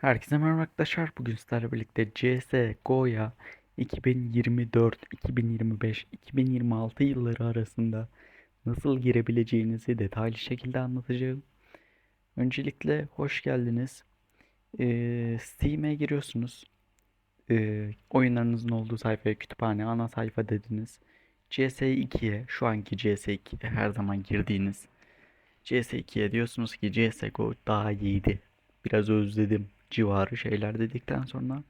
Herkese merhaba arkadaşlar. Bugün sizlerle birlikte CSGO'ya 2024, 2025, 2026 yılları arasında nasıl girebileceğinizi detaylı şekilde anlatacağım. Öncelikle hoş geldiniz. Ee, Steam'e giriyorsunuz. Ee, oyunlarınızın olduğu sayfaya kütüphane ana sayfa dediniz. CS2'ye şu anki CS2'ye her zaman girdiğiniz CS2'ye diyorsunuz ki CSGO daha iyiydi. Biraz özledim civarı şeyler dedikten sonra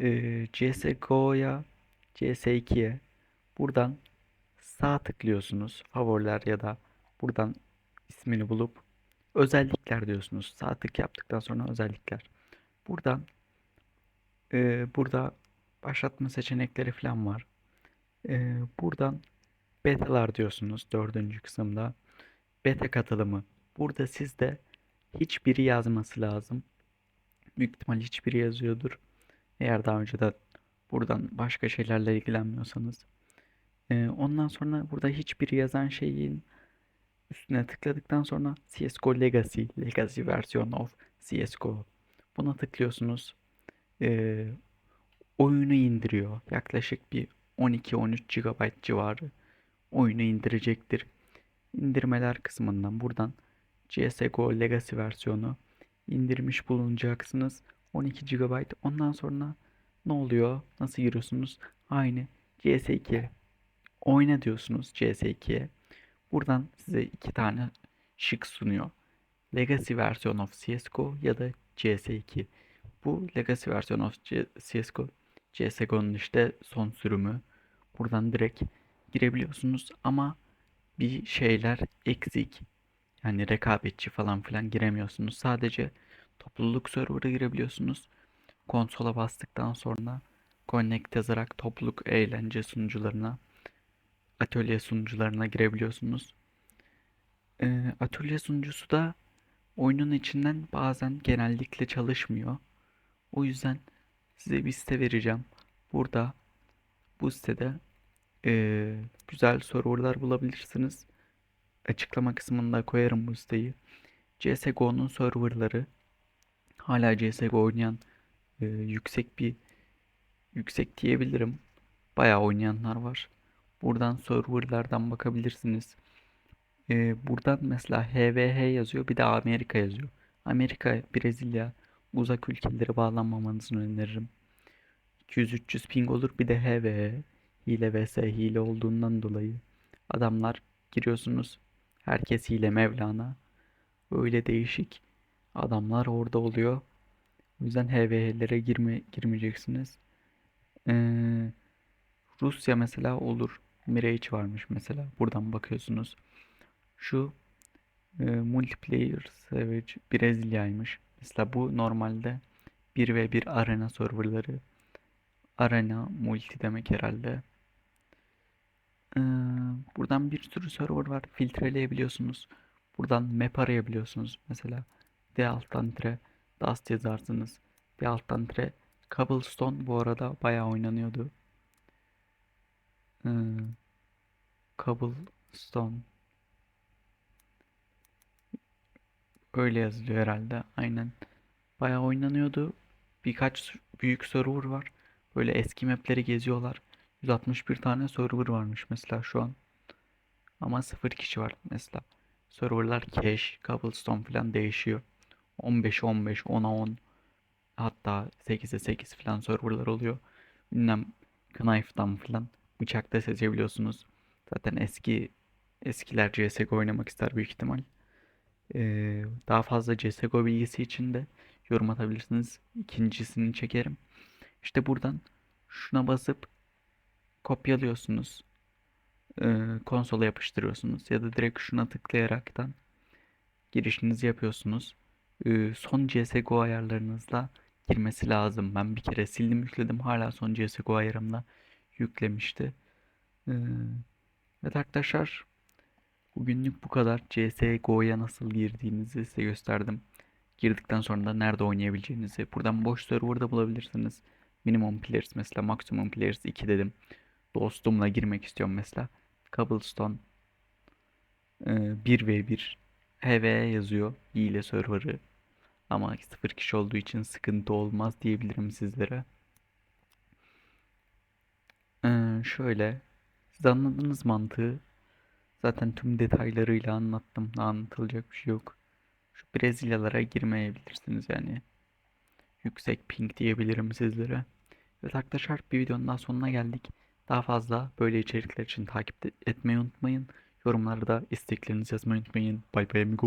e, CSGO'ya CS2'ye buradan sağ tıklıyorsunuz. Favoriler ya da buradan ismini bulup özellikler diyorsunuz. Sağ tık yaptıktan sonra özellikler. Buradan e, burada başlatma seçenekleri falan var. E, buradan betalar diyorsunuz dördüncü kısımda. Beta katılımı. Burada sizde hiçbiri yazması lazım. Büyük ihtimal hiçbiri yazıyordur. Eğer daha önceden buradan başka şeylerle ilgilenmiyorsanız. Ee, ondan sonra burada hiçbiri yazan şeyin üstüne tıkladıktan sonra CSGO Legacy, Legacy version of CSGO. Buna tıklıyorsunuz. Ee, oyunu indiriyor. Yaklaşık bir 12-13 GB civarı oyunu indirecektir. İndirmeler kısmından buradan CSGO Legacy versiyonu indirmiş bulunacaksınız. 12 GB. Ondan sonra ne oluyor? Nasıl giriyorsunuz? Aynı CS2'ye oyna diyorsunuz CS2'ye. Buradan size iki tane şık sunuyor. Legacy version of CSGO ya da CS2. Bu Legacy version of CSGO. CSGO'nun işte son sürümü. Buradan direkt girebiliyorsunuz ama bir şeyler eksik. Yani rekabetçi falan filan giremiyorsunuz. Sadece topluluk server'a girebiliyorsunuz. Konsola bastıktan sonra connect yazarak topluluk eğlence sunucularına, atölye sunucularına girebiliyorsunuz. Ee, atölye sunucusu da oyunun içinden bazen genellikle çalışmıyor. O yüzden size bir site vereceğim. Burada bu sitede e, güzel serverlar bulabilirsiniz. Açıklama kısmında koyarım bu siteyi. CSGO'nun serverları hala CSGO oynayan e, yüksek bir yüksek diyebilirim. Bayağı oynayanlar var. Buradan serverlardan bakabilirsiniz. E, buradan mesela HVH yazıyor bir de Amerika yazıyor. Amerika, Brezilya, uzak ülkelere bağlanmamanızı öneririm. 200-300 ping olur bir de HVH hile vs hile olduğundan dolayı adamlar giriyorsunuz herkes hile Mevlana. Öyle değişik adamlar orada oluyor. O yüzden HVH'lere girme, girmeyeceksiniz. Ee, Rusya mesela olur. Mirage varmış mesela. Buradan bakıyorsunuz. Şu e, multiplayer savage Brezilya'ymış. Mesela bu normalde 1 ve 1 arena serverları. Arena multi demek herhalde buradan bir sürü server var. Filtreleyebiliyorsunuz. Buradan map arayabiliyorsunuz. Mesela D alttan tire Dust yazarsınız. D alttan tire Cobblestone bu arada bayağı oynanıyordu. Ee, Cobblestone öyle yazılıyor herhalde. Aynen. Bayağı oynanıyordu. Birkaç büyük server var. Böyle eski mapleri geziyorlar. 161 tane server varmış mesela şu an. Ama 0 kişi var mesela. Serverlar cache, cobblestone falan değişiyor. 15 15, 10'a 10 hatta 8'e 8 falan serverlar oluyor. Ünlem Knife'dan falan bıçakta seçebiliyorsunuz. Zaten eski eskiler CSGO oynamak ister büyük ihtimal. Ee, daha fazla CSGO bilgisi için de yorum atabilirsiniz. İkincisini çekerim. İşte buradan şuna basıp kopyalıyorsunuz. Ee, konsola yapıştırıyorsunuz ya da direkt şuna tıklayaraktan girişinizi yapıyorsunuz. Ee, son CSGO ayarlarınızda girmesi lazım. Ben bir kere sildim yükledim hala son CSGO ayarımla yüklemişti. Ee, evet arkadaşlar bugünlük bu kadar. CSGO'ya nasıl girdiğinizi size gösterdim. Girdikten sonra da nerede oynayabileceğinizi. Buradan boş serverda bulabilirsiniz. Minimum players mesela maximum players 2 dedim dostumla girmek istiyorum mesela. Cobblestone e, 1v1 HV yazıyor. Hile serverı. Ama sıfır kişi olduğu için sıkıntı olmaz diyebilirim sizlere. Ee, şöyle, siz anladınız mantığı. Zaten tüm detaylarıyla anlattım. Anlatılacak bir şey yok. Şu Brezilyalara girmeyebilirsiniz yani. Yüksek ping diyebilirim sizlere. Evet arkadaşlar bir videonun daha sonuna geldik. Daha fazla böyle içerikler için takip etmeyi unutmayın. Yorumlarda isteklerinizi yazmayı unutmayın. Bye bye amigo.